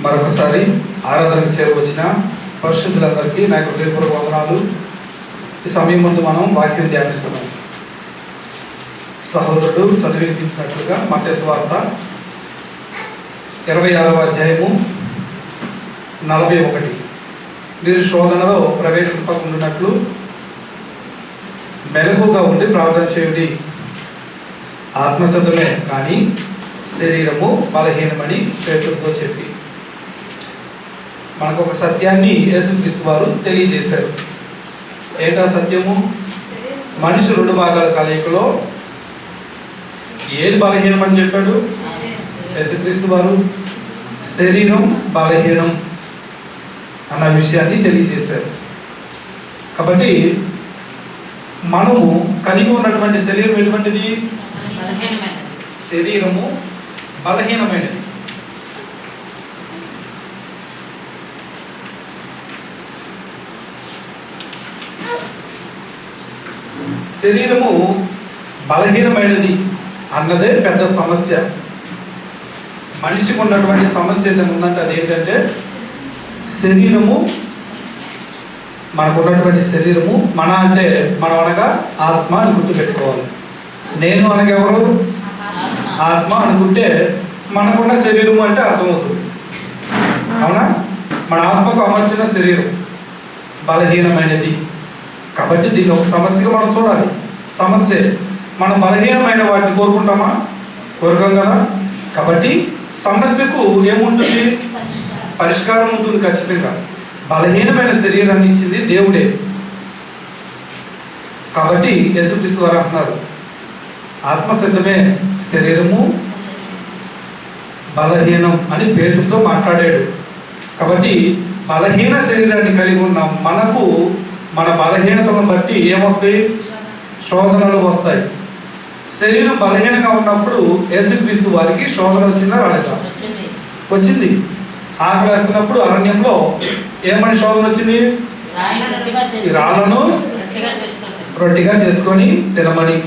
మరొకసారి ఆరాధనకు చేరవచ్చిన పరిశుద్ధులందరికీ నా యొక్క హృదయపూర్వక వందనాలు. ఈ సమయం ముందు మనం వాక్యం ధ్యానిస్తున్నాం. సహోదరుడు చదివినిపించినట్లుగా మత్స్య వార్త ఇరవై ఆరవ అధ్యాయము నలభై ఒకటి. మీరు శోధనలో ప్రవేశింపకుండానట్లు మెలకుగా ఉండి ప్రార్థన చేయుడి. ఆత్మశబ్దమే కానీ శరీరము బలహీనమని పేర్లతో చెప్పి. మనకు ఒక సత్యాన్ని యేసుక్రీస్తు వారు తెలియజేశారు. ఏంటా సత్యము? మనిషి రెండు భాగాల కలయికలో ఏది బలహీనమని చెప్పాడు? యేసుక్రీస్తు వారు శరీరం బలహీనం అన్న విషయాన్ని తెలియజేశారు. కాబట్టి మనము కలిగి ఉన్నటువంటి శరీరం ఎటువంటిది? శరీరము బలహీనమైనది. శరీరము బలహీనమైనది అన్నదే పెద్ద సమస్య. మనిషికి ఉన్నటువంటి సమస్య ఏదైనా ఉందంటే అదేంటంటే శరీరము మనకు ఉన్నటువంటి శరీరము మన అంటే మనం అనగా ఆత్మ అని గుర్తుపెట్టుకోవాలి. నేను అనగా ఆత్మ అనుకుంటే మనకున్న శరీరము అంటే అర్థమవుతుంది. అవునా? మన ఆత్మకు అమర్చిన శరీరం బలహీనమైనది. కాబట్టి దీన్ని ఒక సమస్యగా మనం చూడాలి. సమస్య మనం బలహీనమైన వాటిని కోరుకుంటామా? కోరుకోం కదా? కాబట్టి సమస్యకు ఏముంటుంది? పరిష్కారం ఉంటుంది ఖచ్చితంగా. బలహీనమైన శరీరాన్ని ఇచ్చింది దేవుడే. కాబట్టి యేసుక్రీస్తు వారు అంటున్నారు ఆత్మసిద్ధమే శరీరము బలహీనం అని పేరుతో మాట్లాడాడు. కాబట్టి బలహీన శరీరాన్ని కలిగి ఉన్న మనకు మన బలహీనతలను బట్టి ఏమొస్తాయి? శోధనలు వస్తాయి. శరీరం బలహీనంగా ఉన్నప్పుడు యేసుక్రీస్తు వారికి శోధన వచ్చిందా రాలేదా? వచ్చింది. ఆకలి వేస్తున్నప్పుడు అరణ్యంలో ఏమని శోధన వచ్చింది? రాళ్ళను రొట్టిగా చేసుకొని తినమని.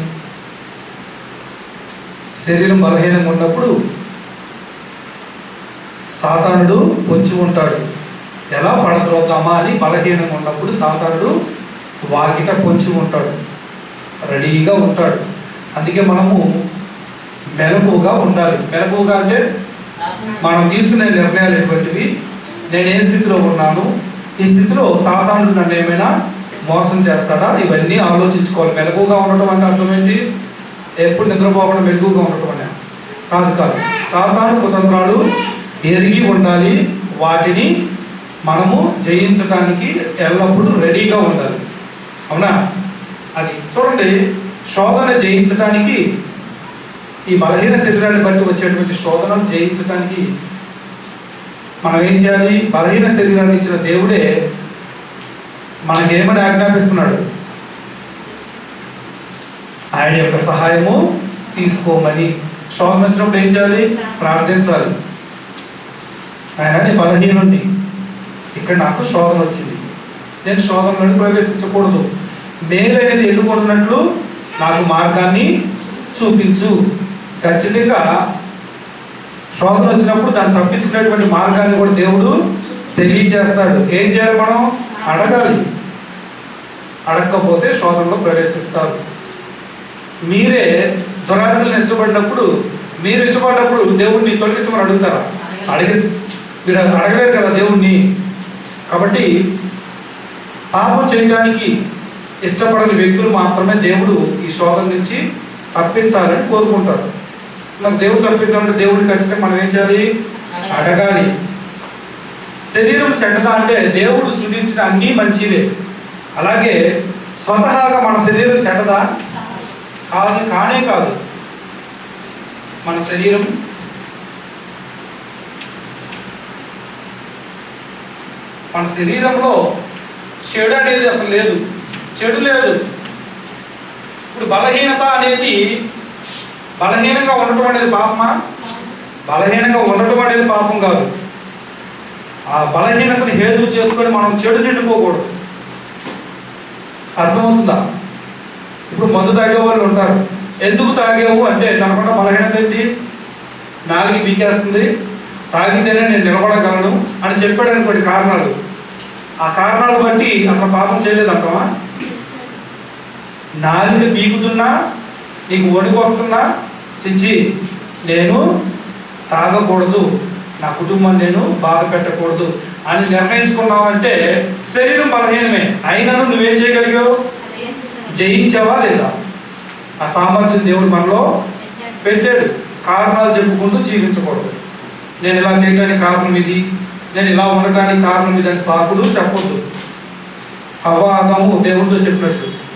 శరీరం బలహీనంగా ఉన్నప్పుడు సాతానుడు పొంచి ఉంటాడు. ఎలా పడద్రోద్దామా అని బలహీనంగా ఉన్నప్పుడు సాతానుడు వాకిట పొంచి ఉంటాడు. రెడీగా ఉంటాడు. అందుకే మనము మెలకుగా ఉండాలి. మెలకుగా అంటే మనం తీసుకునే నిర్ణయాలు ఎటువంటివి? నేను ఏ స్థితిలో ఉన్నాను? ఈ స్థితిలో సాతానుడు నన్ను ఏమైనా మోసం చేస్తాడా? ఇవన్నీ ఆలోచించుకోవాలి. మెలకుగా ఉండటం అంటే అర్థం ఏంటి? ఎప్పుడు నిద్రపోకుండా మెలకుగా ఉండటం అనే. కాదు కాదు. సాతాను కుతంత్రాలు ఎరిగి ఉండాలి. వాటిని మనము జయించడానికి ఎల్లప్పుడూ రెడీగా ఉండాలి. అవునా? అది చూడండి శోధన జయించడానికి ఈ బలహీన శరీరాన్ని బట్టి వచ్చేటువంటి శోధనను జయించడానికి మనం ఏం చేయాలి? బలహీన శరీరాన్ని ఇచ్చిన దేవుడే మనకేమని ఆజ్ఞాపిస్తున్నాడు? ఆయన యొక్క సహాయము తీసుకోమని. శోధన వచ్చినప్పుడు ఏం చేయాలి? ప్రార్థించాలి. ఆయన బలహీనుణ్ణి. బలహీనుండి ఇక్కడ నాకు శోధన వచ్చింది. నేను శోధనలను ప్రవేశించకూడదు. మేలు అనేది ఎన్నుకుంటున్నట్లు నాకు మార్గాన్ని చూపించు. ఖచ్చితంగా శోధన వచ్చినప్పుడు దాన్ని తప్పించుకునేటువంటి మార్గాన్ని కూడా దేవుడు తెలియజేస్తాడు. ఏం చేయాలి మనం? అడగాలి. అడగకపోతే శోధనలో ప్రవేశిస్తారు. మీరే దురాశలను ఇష్టపడినప్పుడు మీరు ఇష్టపడినప్పుడు దేవుడిని తొలగించమని అడుగుతారా? అడిగి మీరు అడగలేరు కదా దేవుణ్ణి. కాబట్టి పాపం చేయడానికి ఇష్టపడని వ్యక్తులు మాత్రమే దేవుడు ఈ శోధన నుంచి తప్పించాలని కోరుకుంటారు. నాకు దేవుడు తప్పించాలంటే దేవుడిని ఖచ్చితంగా మనం ఏం చేయాలి? అడగాలి. శరీరం చెడ్డదా అంటే దేవుడు సృజించిన అన్నీ మంచివే. అలాగే స్వతహాగా మన శరీరం చెడ్డదా? కాదు కానే కాదు. మన శరీరం మన శరీరంలో చెడు అనేది అసలు లేదు. చెడు లేదు. ఇప్పుడు బలహీనత అనేది బలహీనంగా ఉండటం అనేది పాపమా? బలహీనంగా ఉండటం అనేది పాపం కాదు. ఆ బలహీనతను హేతు చేసుకొని మనం చెడు నిండుకోకూడదు. అర్థమవుతుందా? ఇప్పుడు మందు తాగే వాళ్ళు ఉంటారు. ఎందుకు తాగేవు అంటే తనకున్న బలహీనత ఏంటి? నాలుగు పీకేస్తుంది. తాగితేనే నేను నిలబడగలను అని చెప్పాడు అనుకోండి కారణాలు. ఆ కారణాలు బట్టి అక్కడ పాపం చేయలేదంటావా నాలుగు పీకుతున్నా నీకు వణుకు వస్తున్నా చిచ్చి నేను తాగకూడదు. నా కుటుంబం నేను బాధ పెట్టకూడదు అని నిర్ణయించుకున్నావంటే శరీరం బలహీనమే. అయినను నువ్వేం చేయగలిగావు? జయించావా లేదా? ఆ సామర్థ్యం దేవుడు మనలో పెట్టాడు. కారణాలు చెప్పుకుంటూ జీవించకూడదు. నేను ఇలా చేయడానికి కారణం ఇది? నేను ఇలా ఉండటానికి కారణం ఇది అని సాకులు చెప్పొద్దు. అవాదము దేవుడితో చెప్పినట్టు.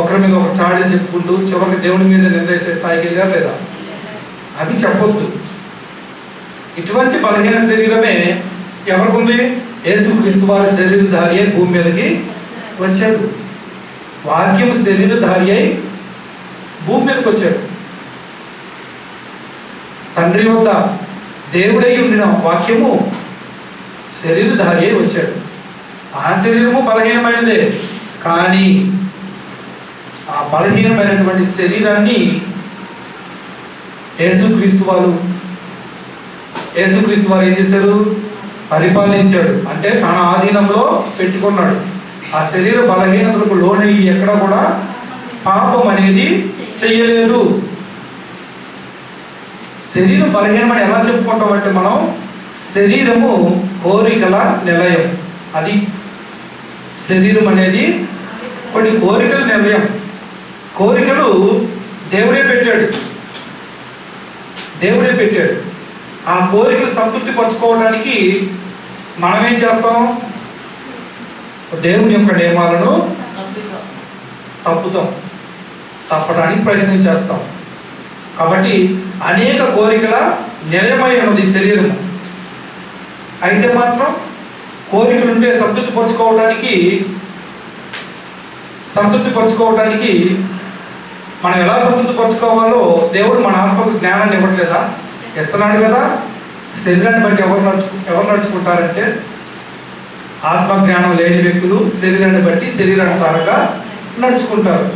ఒకరి మీద ఒక చాడీలు చెప్పుకుంటూ చివరికి దేవుని మీద నిర్దేశే స్థాయికి వెళ్ళారు లేదా? అవి చెప్పొద్దు. ఇటువంటి బలహీన శరీరమే ఎవరికి యేసుక్రీస్తు వారి శరీరధారి అయి భూమి మీదకి వచ్చాడు. వాక్యం శరీరధారి అయి భూమి మీదకి వచ్చాడు. తండ్రి వద్ద దేవుడై ఉండిన వాక్యము శరీరధారి అయి వచ్చాడు. ఆ శరీరము బలహీనమైనదే కానీ ఆ బలహీనమైనటువంటి శరీరాన్ని యేసుక్రీస్తు వారు యేసుక్రీస్తు వారు ఏం చేశారు? పరిపాలించాడు. అంటే తన ఆధీనంలో పెట్టుకున్నాడు. ఆ శరీర బలహీనతలకు లోనయ్యి ఎక్కడ కూడా పాపం అనేది చెయ్యలేదు శరీరం బలహీనమని ఎలా చెప్పుకుంటామంటే మనం శరీరము కోరికల నిలయం. అది శరీరం అనేది కొన్ని కోరికల నిలయం. కోరికలు దేవుడే పెట్టాడు. దేవుడే పెట్టాడు. ఆ కోరికలు సంతృప్తి పరచుకోవడానికి మనం ఏం చేస్తాం? దేవుని యొక్క నియమాలను తప్పుతాం. తప్పడానికి ప్రయత్నం చేస్తాం. కాబట్టి అనేక కోరికల నిలయమై ఉన్నది శరీరం అయితే మాత్రం కోరికలు ఉంటే సంతృప్తి పరుచుకోవడానికి సంతృప్తి పరుచుకోవడానికి మనం ఎలా సంతృప్తి పరుచుకోవాలో దేవుడు మన ఆత్మకు జ్ఞానాన్ని ఇవ్వట్లేదా? ఇస్తున్నాడు కదా. శరీరాన్ని బట్టి ఎవరు నడుచు ఎవరు నడుచుకుంటారంటే ఆత్మ జ్ఞానం లేని వ్యక్తులు శరీరాన్ని బట్టి శరీరానుసారంగా నడుచుకుంటారు.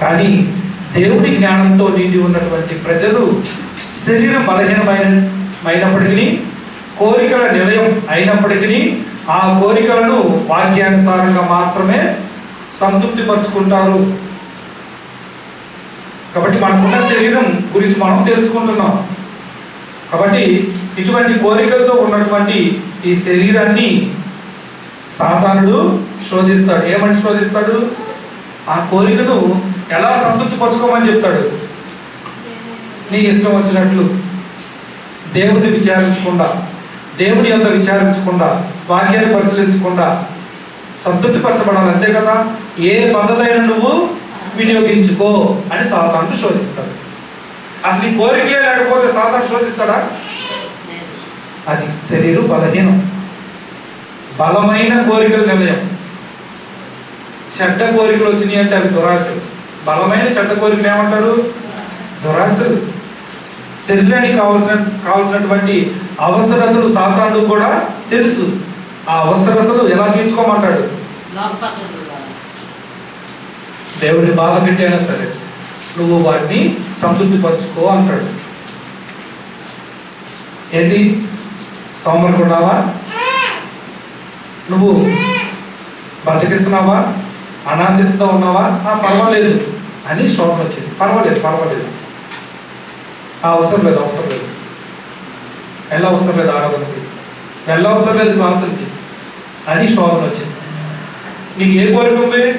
కానీ దేవుడి జ్ఞానంతో నిండి ఉన్నటువంటి ప్రజలు శరీరం బలహీనమైన అయినప్పటికీ కోరికల నిలయం అయినప్పటికీ ఆ కోరికలను వాక్యానుసారంగా మాత్రమే సంతృప్తిపరుచుకుంటారు. కాబట్టి మనకున్న శరీరం గురించి మనం తెలుసుకుంటున్నాం. కాబట్టి ఇటువంటి కోరికలతో ఉన్నటువంటి ఈ శరీరాన్ని సాతానుడు శోధిస్తాడు. ఏమని శోధిస్తాడు? ఆ కోరికను ఎలా సంతృప్తి పరచుకోమని చెప్తాడు. నీ ఇష్టం వచ్చినట్లు దేవుడిని విచారించకుండా దేవుని యొక్క విచారించకుండా వాక్యాన్ని పరిశీలించకుండా సంతృప్తి పరచబడాలి. అంతే కదా? ఏ పద్ధతైన నువ్వు వినియోగించుకో అని సాతాను శోధిస్తాడు. అసలు ఈ కోరికే లేకపోతే సాతాను శోధిస్తాడా? అది శరీరం బలహీనం. బలమైన కోరికల నిలయం చెడ్డ కోరికలు వచ్చినాయి అంటే అవి దురాశలు. బలమైన చెడ్డ కోరికలు ఏమంటారు? దురాశలు శరీరానికి కావలసిన కావలసినటువంటి అవసరతలు సాతాను కూడా తెలుసు. ఆ అవసరతలు ఎలా తీర్చుకోమంటాడు? దేవుడిని బాధ పెట్టైనా సరే నువ్వు వాటిని సంతృప్తిపరచుకో అంటాడు. ఏంటి? సోమరుకున్నావా నువ్వు బతికిస్తున్నావా? అనాశక్తితో ఉన్నావా? ఆ పర్వాలేదు. అని షాప్ వచ్చింది. పర్వాలేదు పర్వాలేదు. ఆ అవసరం లేదు అవసరం లేదు. ఎలా అవసరం లేదు ఆరాధనకి. ఎలా అవసరం లేదు క్లాసులకి. అని శోభన వచ్చింది. నీకు ఏ కోరిక ఉంది?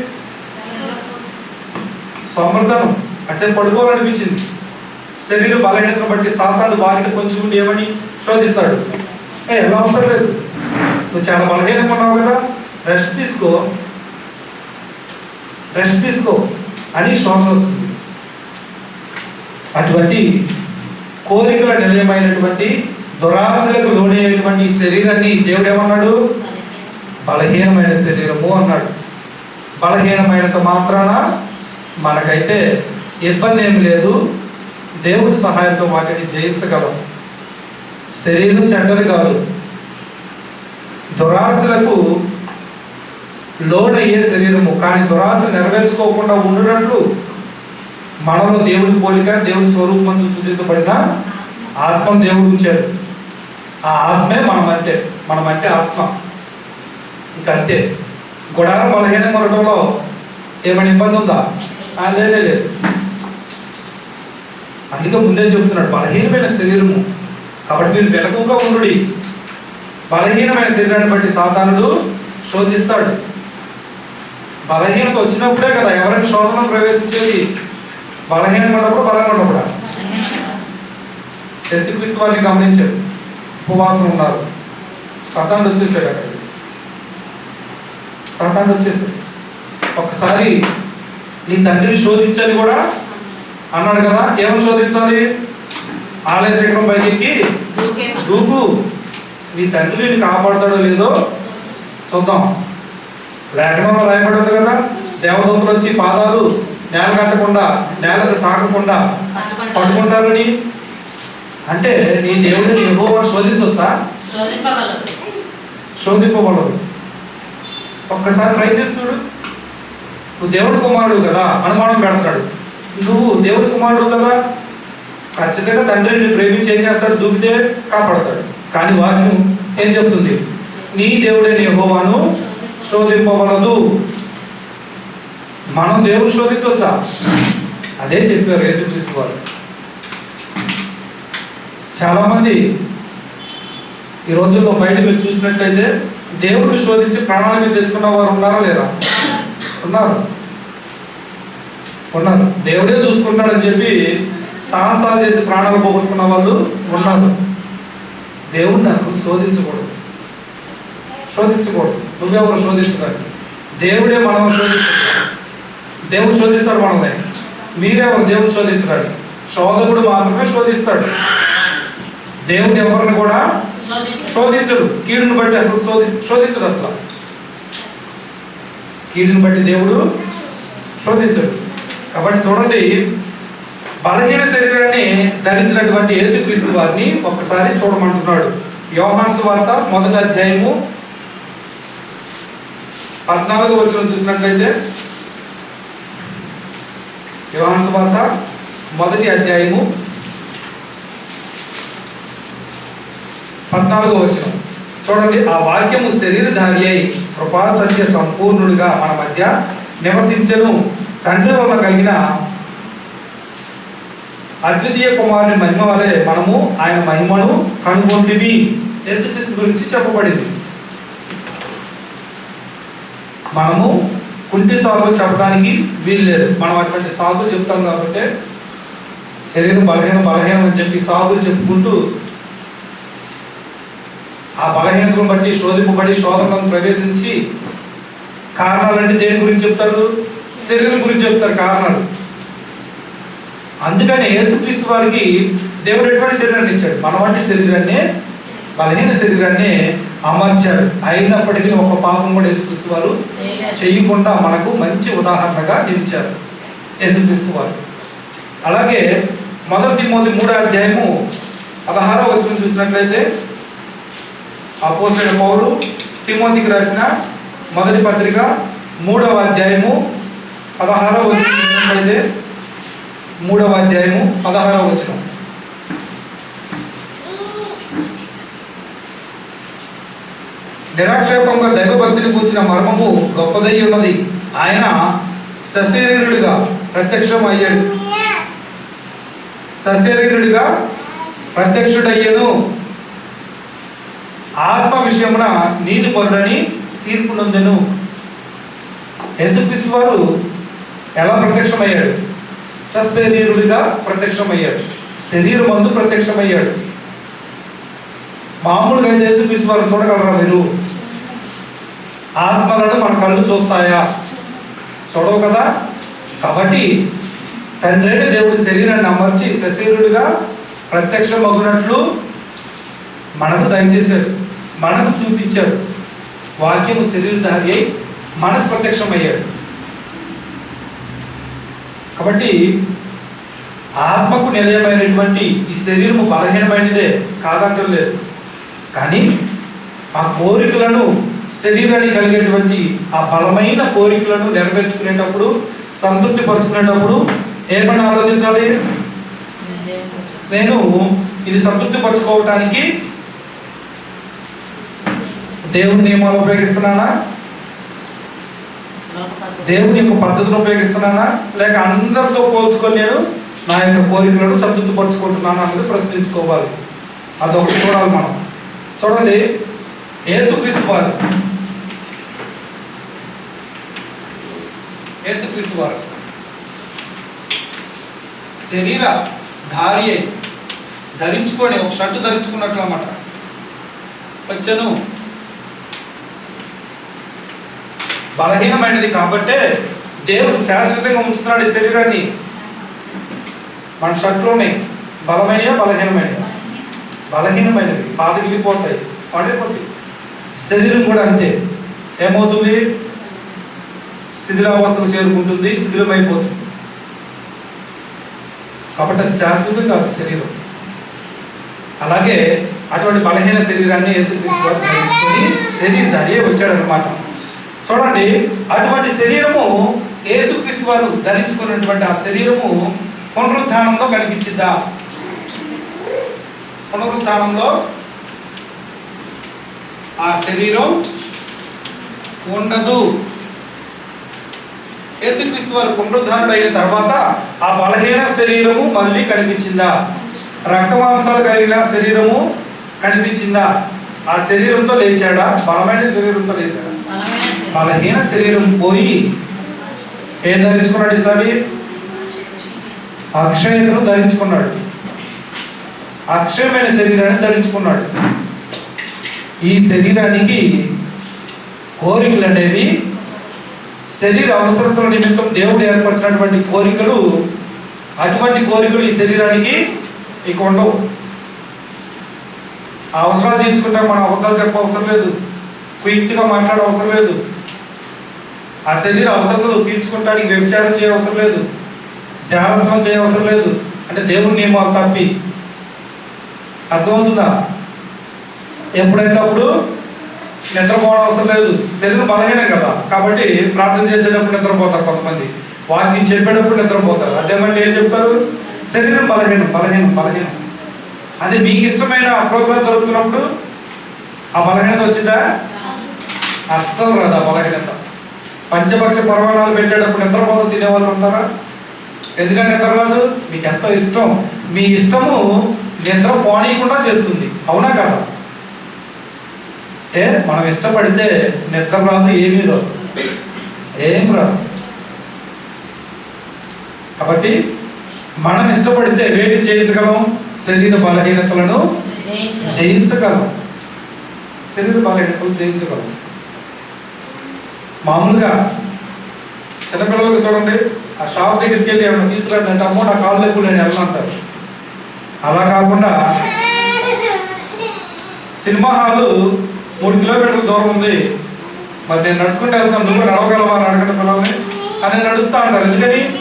సోమర్థనం. అసలు పడుకోవాలనిపించింది. శరీర బలహీనతను బట్టి సాతాను వారిని కొంచెం ఉండి ఏమని శోధిస్తాడు? ఏ ఎలా అవసరం లేదు. నువ్వు చాలా బలహీనంగా ఉన్నావు కదా. రెస్ట్ తీసుకో. రెస్ట్ తీసుకో అని శ్వాసన వస్తుంది. అటువంటి కోరికల నిలయమైనటువంటి దురాశలకు లోనయ్యేటువంటి శరీరాన్ని దేవుడు ఏమన్నాడు బలహీనమైన శరీరము అన్నాడు. బలహీనమైనంత మాత్రాన మనకైతే ఇబ్బంది ఏమి లేదు. దేవుడి సహాయంతో వాటిని జయించగలం. శరీరం చెడ్డది కాదు. దురాశలకు లోనయ్యే శరీరము కానీ దురాశ నెరవేర్చుకోకుండా ఉండునట్లు మనలో దేవుడి పోలిక దేవుడి స్వరూపం సూచించబడిన ఆత్మ దేవుడు ఉంచాడు. ఆ ఆత్మే మనమంటే మనమంటే మనం అంటే ఆత్మ ఇంకంతే గుడారం బలహీనం ఉండటంలో ఏమైనా ఇబ్బంది ఉందా? లేదే లేదు అందుకే ముందే చెబుతున్నాడు బలహీనమైన శరీరము. కాబట్టి మీరు వెలకుగా ఉండు బలహీనమైన శరీరాన్ని బట్టి సాతానుడు శోధిస్తాడు. బలహీనత వచ్చినప్పుడే కదా ఎవరైనా శోధనలో ప్రవేశించేది? బలహీనంగా ఉన్నప్పుడు బలంగా ఉన్నప్పుడు? యేసుక్రీస్తు వారిని గమనించాడు ఉపవాసం ఉన్నారు. సతానుడు వచ్చేసాడు అక్కడికి సతానుడు వచ్చేసాడు. ఒక్కసారి నీ తండ్రిని శోధించని కూడా? అన్నాడు కదా. ఏమని శోధించాలి? ఆలయ శిఖరం పైకి దూకు. నీ తండ్రి నిన్ను కాపాడుతాడో లేదో చూద్దాం. లేఖనంలో రాయబడి ఉంది కదా? దేవదూతలు వచ్చి పాదాలు నేల కట్టకుండా నేలకు తాకకుండా పట్టుకుంటారని? అంటే నీ దేవుడిని యెహోవాను శోధించవచ్చా శోధింపగలదు ఒక్కసారి చూడు. నువ్వు దేవుడి కుమారుడు కదా అనుమానం పెడతాడు నువ్వు దేవుడి కుమారుడు కదా ఖచ్చితంగా తండ్రిని ప్రేమించి ఏం చేస్తాడు? దూకితే కాపాడతాడు. కానీ వాక్యం ఏం చెప్తుంది? నీ దేవుడైన యెహోవాను శోధింపబడదు. మనం దేవుని శోధించవచ్చా? అదే చెప్పారు యేసుక్రీస్తు వారు. చాలామంది ఈ రోజుల్లో బయట మీరు చూసినట్లయితే దేవుడిని శోధించి ప్రాణాల మీద తెచ్చుకున్న వారు ఉన్నారా లేరా? ఉన్నారు. ఉన్నారు. దేవుడే చూసుకుంటాడని చెప్పి సాహసాలు చేసి ప్రాణాలు పోగొట్టుకున్న వాళ్ళు ఉన్నారు. దేవుడిని అసలు శోధించకూడదు. శోధించకూడదు. నువ్వెవరు శోధించడానికి దేవుడే మనం శోధించాడు దేవుడు శోధిస్తాడు మనల్ని. మీరెవరు దేవుడు శోధించడానికి శోధకుడు మాత్రమే శోధిస్తాడు. దేవుడు ఎవరిని కూడా శోధించు శోధించడు. కీడును బట్టి అసలు శోధి శోధించడు అసలు. కీడును బట్టి దేవుడు శోధించడు. కాబట్టి చూడండి బలహీన శరీరాన్ని ధరించినటువంటి యేసుక్రీస్తు వారిని ఒక్కసారి చూడమంటున్నాడు. యోహాన్సు వార్త మొదటి అధ్యాయము పద్నాలుగు వచ్చిన చూసినట్లయితే యోహాన్సు వార్త మొదటి అధ్యాయము పద్నాలుగో వచ్చిన చూడండి ఆ వాక్యము శరీరధారి అయి కృపా సత్య సంపూర్ణుడిగా మన మధ్య నివసించను. తండ్రి వల్ల కలిగిన అద్వితీయ కుమారుని మహిమ వలె మనము ఆయన మహిమను కనుగొంటివి. యేసుక్రీస్తు గురించి చెప్పబడింది. మనము కుంటి సాగు చెప్పడానికి వీలు లేదు మనం అటువంటి సాగు చెప్తాం కాబట్టి శరీరం బలహీనం బలహీనం అని చెప్పి సాగులు చెప్పుకుంటూ ఆ బలహీనతను బట్టి శోధింపబడి శోధనను ప్రవేశించి కారణాలంటే దేని గురించి చెప్తారు? శరీరం గురించి చెప్తారు కారణాలు. అందుకని యేసుక్రీస్తు వారికి దేవుడు ఎటువంటి శరీరాన్ని ఇచ్చాడు? మన వంటి శరీరాన్ని బలహీన శరీరాన్ని అమర్చాడు. అయినప్పటికీ ఒక పాపం కూడా యేసుక్రీస్తు వారు చేయకుండా మనకు మంచి ఉదాహరణగా నిలిచారు యేసుక్రీస్తు వారు. అలాగే మొదటి తిమోతి మూడో అధ్యాయము పదహారో వచ్చిన చూసినట్లయితే అపోసిన పౌలు తిమోతికి రాసిన మొదటి పత్రిక మూడవ అధ్యాయము పదహారవ వచనం చూసినట్లయితే మూడవ అధ్యాయము పదహారవ వచనం. నిరాక్షేపంగా దైవభక్తిని కూర్చిన మర్మము గొప్పదై ఉన్నది. ఆయన సశరీరుడిగా ప్రత్యక్షం అయ్యాడు సశరీరుడిగా ప్రత్యక్షుడయ్యను. ఆత్మ విషయమున నీతి పరుడని తీర్పు నొందెను. యేసుక్రీస్తు వారు ఎలా ప్రత్యక్షమయ్యాడు? సశరీరుడిగా ప్రత్యక్షమయ్యాడు. శరీరం మందు ప్రత్యక్షమయ్యాడు. మామూలుగా అయితే యేసుక్రీస్తు వారు చూడగలరా మీరు? ఆత్మలను మన కళ్ళు చూస్తాయా? చూడవు కదా? కాబట్టి తండ్రైన దేవుడి శరీరాన్ని అమర్చి సశరీరుడిగా ప్రత్యక్షమగునట్లు మనకు దయచేశాడు. మనకు చూపించాడు. వాక్యము శరీరధారి అయి మనకు ప్రత్యక్షమయ్యాడు. కాబట్టి ఆత్మకు నిలయమైనటువంటి ఈ శరీరము బలహీనమైనదే కాదంటలేదు. కానీ ఆ కోరికలను శరీరానికి కలిగేటువంటి ఆ బలమైన కోరికలను నెరవేర్చుకునేటప్పుడు సంతృప్తి పరుచుకునేటప్పుడు ఏమని ఆలోచించాలి? నేను ఇది సంతృప్తి పరుచుకోవటానికి దేవుని నియమాలు ఉపయోగిస్తున్నానా? దేవుని యొక్క పద్ధతిని ఉపయోగిస్తున్నానా? లేక అందరితో పోల్చుకొని నేను నా యొక్క కోరికలను సంతృప్తి పరచుకుంటున్నాను అన్నది ప్రశ్నించుకోవాలి. అదొకటి చూడాలి మనం. చూడండి యేసుక్రీస్తు వారు. యేసుక్రీస్తు వారు. శరీర ధారి ధరించుకొని ఒక షర్టు ధరించుకున్నట్లు అన్నమాట. పచ్చను బలహీనమైనది కాబట్టే దేవుడు శాశ్వతంగా ఉంచుతున్నాడు ఈ శరీరాన్ని. మన షర్ట్లోనే బలమైనవి బలహీనమైనయా? బలహీనమైనవి. పాత పడిపోతాయి. శరీరం కూడా అంతే. ఏమవుతుంది? శిథిలావస్థకు చేరుకుంటుంది శిథిలమైపోతుంది. కాబట్టి అది శాశ్వతం కాదు శరీరం. అలాగే అటువంటి బలహీన శరీరాన్ని యేసుక్రీస్తు వారు ధరించుకొని శరీరధారియే వచ్చాడనమాట చూడండి అటువంటి శరీరము యేసుక్రీస్తు వారు ధరించుకున్నటువంటి ఆ శరీరము పునరుద్ధానంలో కనిపించిందా? పునరుద్ధానంలో ఆ శరీరం ఉండదు. యేసుక్రీస్తు వారు పునరుద్ధానుడు అయిన తర్వాత ఆ బలహీన శరీరము మళ్ళీ కనిపించిందా? రక్తమాంసాలు కలిగిన శరీరము కనిపించిందా? ఆ శరీరంతో లేచాడా? బలమైన శరీరంతో లేచాడా. బలహీన శరీరం పోయి ఏం ధరించుకున్నాడు ఈసారి? అక్షయతను ధరించుకున్నాడు. అక్షయమైన శరీరాన్ని ధరించుకున్నాడు. ఈ శరీరానికి కోరికలు అనేవి శరీర అవసరతల నిమిత్తం దేవుడు ఏర్పరిచినటువంటి కోరికలు అటువంటి కోరికలు ఈ శరీరానికి ఇక ఉండవు. ఆ అవసరాలు తీర్చుకుంటే మనం అబద్ధాలు చెప్ప అవసరం లేదు. కుయుక్తిగా మాట్లాడే అవసరం లేదు. ఆ శరీర అవసరతలు తీర్చుకుంటానికి వ్యభిచారం చేయ అవసరం లేదు. జాగ్రత్తం చేయవసరం లేదు. అంటే దేవుని నియమాలు తప్పి. అర్థమవుతుందా? ఎప్పుడైతే అప్పుడు నిద్రపోవడం అవసరం లేదు. శరీరం బలహీనం కదా. కాబట్టి ప్రార్థన చేసేటప్పుడు నిద్రపోతారు కొంతమంది. వాకింగ్ చెప్పేటప్పుడు నిద్రపోతారు. అదే మళ్ళీ ఏం చెప్తారు? శరీరం బలహీనం బలహీనం బలహీనం. అదే మీకు ఇష్టమైన ప్రోగ్రామ్ జరుగుతున్నప్పుడు ఆ బలహీనత వచ్చిందా? అస్సలు రాదు ఆ బలహీనత. పంచపక్ష పర్వాణాలు పెట్టేటప్పుడు నిద్రపోతూ తినేవాళ్ళు ఉంటారా? ఎందుకంటే నిద్ర రాదు? మీకు ఎంతో ఇష్టం. మీ ఇష్టము నిద్ర పోనీయకుండా చేస్తుంది. అవునా కదా? ఏ? మనం ఇష్టపడితే నిద్ర రాదు ఏమీ రాదు ఏం రాదు కాబట్టి మనం ఇష్టపడితే వేటిని జయించగలం? శరీర బలహీనతలను జయించగలం. జయించగలం. శరీర బలహీనతలు జయించగలం. మామూలుగా చిన్నపిల్లలకు చూడండి ఆ షాప్ దగ్గరికి వెళ్ళి ఏమైనా తీసుకురండి అంటే అమ్మో నా కాళ్ళు నొప్పులు నేను వెళ్ళనంటారు అలా కాకుండా సినిమా హాలు మూడు కిలోమీటర్ల దూరం ఉంది. మరి నేను నడుచుకుంటూ వెళ్తాను. నువ్వు నడవగలవా అని అడగండి పిల్లల్ని. అని నడుస్తా అంటారు. ఎందుకని?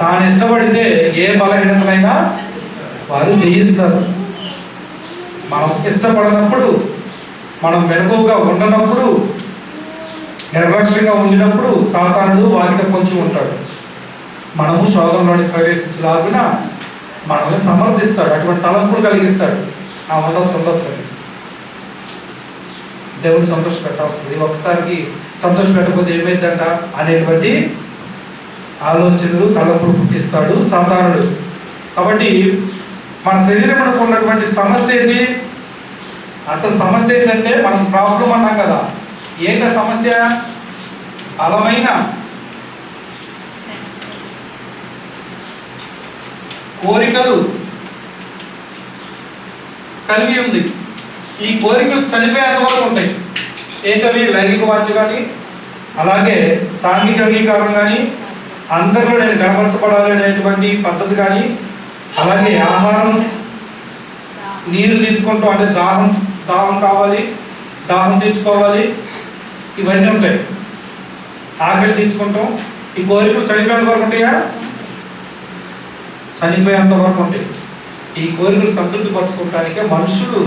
తాను ఇష్టపడితే ఏ బలహీనతలైనా వారు జయిస్తారు. మనం ఇష్టపడినప్పుడు మనం వెనుకగా ఉండనప్పుడు నిర్లక్ష్యంగా ఉండినప్పుడు సాతానుడు వాటిని పొంచి ఉంటాడు. మనము శోధంలోని ప్రవేశించలాగున మనల్ని సమర్థిస్తాడు. అటువంటి తలంపులు కలిగిస్తాడు. ఆ ఉండొచ్చు ఉండొచ్చు దేవుని సంతోష పెట్టాల్సింది ఒకసారికి సంతోష పెట్టకపోతే ఏమైందంట? అనేటువంటి ఆలోచనలు తలపులు పుట్టిస్తాడు సాధారణుడు కాబట్టి మన శరీరంలో ఉన్నటువంటి సమస్య ఏంటి అసలు సమస్య ఏంటంటే మనకు ప్రాబ్లం అన్నాం కదా. ఏంట సమస్య? బలమైన కోరికలు కలిగి ఉంది. ఈ కోరికలు చనిపోయేంత వరకు ఉంటాయి. ఏంటవి లైంగిక వాంఛ కానీ అలాగే సాంఘిక అంగీకారం కానీ అందరిలో నేను కనపరచబడాలి అనేటువంటి పద్ధతి కానీ అలాగే ఆహారం నీరు తీసుకుంటాం అంటే దాహం దాహం కావాలి దాహం తీర్చుకోవాలి ఇవన్నీ ఉంటాయి. ఆకలి తీర్చుకుంటాం. ఈ కోరికలు చనిపోయేంత వరకు ఉంటాయా? చనిపోయేంత వరకు ఉంటాయి. ఈ కోరికలు సంతృప్తి పరచుకోవటానికే మనుషులు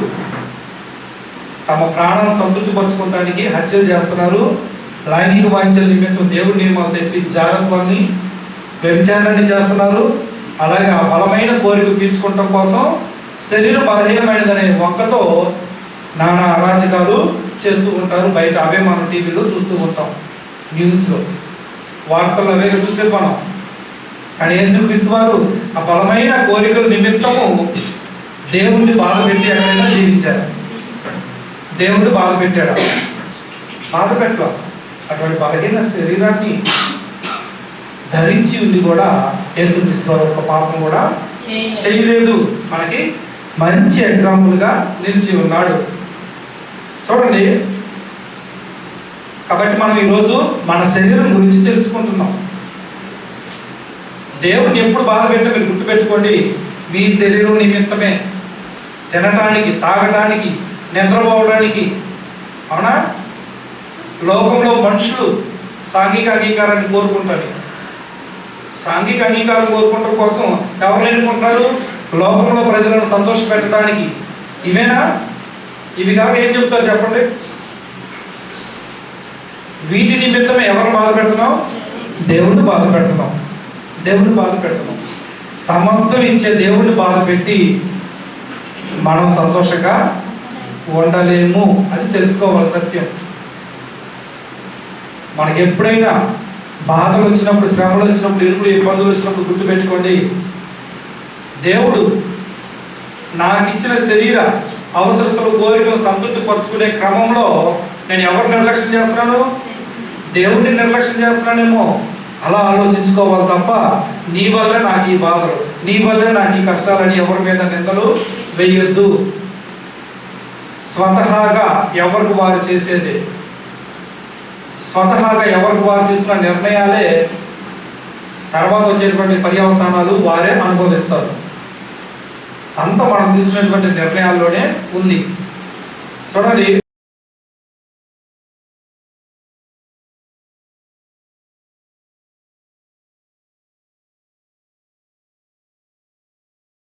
తమ ప్రాణాలను సంతృప్తి పరచుకోవటానికి హత్యలు చేస్తున్నారు. లైంగిక వాంఛల నిమిత్తం దేవుడి నియమాలు తెప్పి జాగ్రత్తని వ్యభిచారాన్ని చేస్తున్నారు. అలాగే ఆ బలమైన కోరికలు తీర్చుకోవటం కోసం శరీరం బలహీనమైనదనే ఒక్కతో నానా అరాచకాలు చేస్తూ ఉంటారు. బయట అవే మనం టీవీలో చూస్తూ ఉంటాం. న్యూస్లో. వార్తలు అవే చూసే మనం. కానీ యేసుక్రీస్తు వారు ఆ బలమైన కోరికల నిమిత్తము దేవుణ్ణి బాధ పెట్టి ఎక్కడైనా జీవించారు. దేవుణ్ణి బాధ పెట్టాడు బాధ పెట్టలా అటువంటి బలహీన శరీరాన్ని ధరించి ఉండి కూడా యేసుక్రీస్తు వారు ఒక పాపం కూడా చేయలేదు. మనకి మంచి ఎగ్జాంపుల్గా నిలిచి ఉన్నాడు. చూడండి. కాబట్టి మనం ఈరోజు మన శరీరం గురించి తెలుసుకుంటున్నాం. దేవుణ్ణి ఎప్పుడు బాధ పెట్టినా మీరు గుర్తుపెట్టుకోండి. మీ శరీరం నిమిత్తమే తినటానికి తాగటానికి నిద్రపోవడానికి. అవునా? లోకంలో మనుషులు సాంఘిక అంగీకారాన్ని కోరుకుంటారు. సాంఘిక అంగీకారం కోరుకోవడం కోసం ఎవరు ఎన్నుకుంటున్నారు లోకంలో ప్రజలను సంతోష పెట్టడానికి ఇవేనా? ఇవి కాక ఏం చెప్తారు చెప్పండి. వీటి నిమిత్తం ఎవరు బాధ పెడుతున్నాం? దేవుణ్ణి బాధ పెడుతున్నాం. దేవుణ్ణి బాధ పెడుతున్నాం. సమస్తం ఇచ్చే దేవుణ్ణి బాధ పెట్టి మనం సంతోషంగా ఉండలేము అని తెలుసుకోవాలి సత్యం. మనకి ఎప్పుడైనా బాధలు వచ్చినప్పుడు శ్రమలు వచ్చినప్పుడు ఇరుకులు ఇబ్బందులు వచ్చినప్పుడు గుర్తుపెట్టుకోండి. దేవుడు నాకు ఇచ్చిన శరీర అవసరతలు కోరికలు సంతృప్తి పరుచుకునే క్రమంలో నేను ఎవరు నిర్లక్ష్యం చేస్తున్నాను? దేవుడిని నిర్లక్ష్యం చేస్తున్నానేమో. అలా ఆలోచించుకోవాలి తప్ప నీ వల్ల నాకు ఈ బాధలు నీ వల్ల నాకు ఈ కష్టాలని ఎవరి మీద నిందలు వేయొద్దు. స్వతహాగా ఎవరికి వారు చేసేది? స్వతహాగా ఎవరికి వారు తీసుకున్న నిర్ణయాలే తర్వాత వచ్చేటువంటి పర్యవసానాలు వారే అనుభవిస్తారు. అంత మనం తీసుకున్నటువంటి నిర్ణయాల్లోనే ఉంది. చూడండి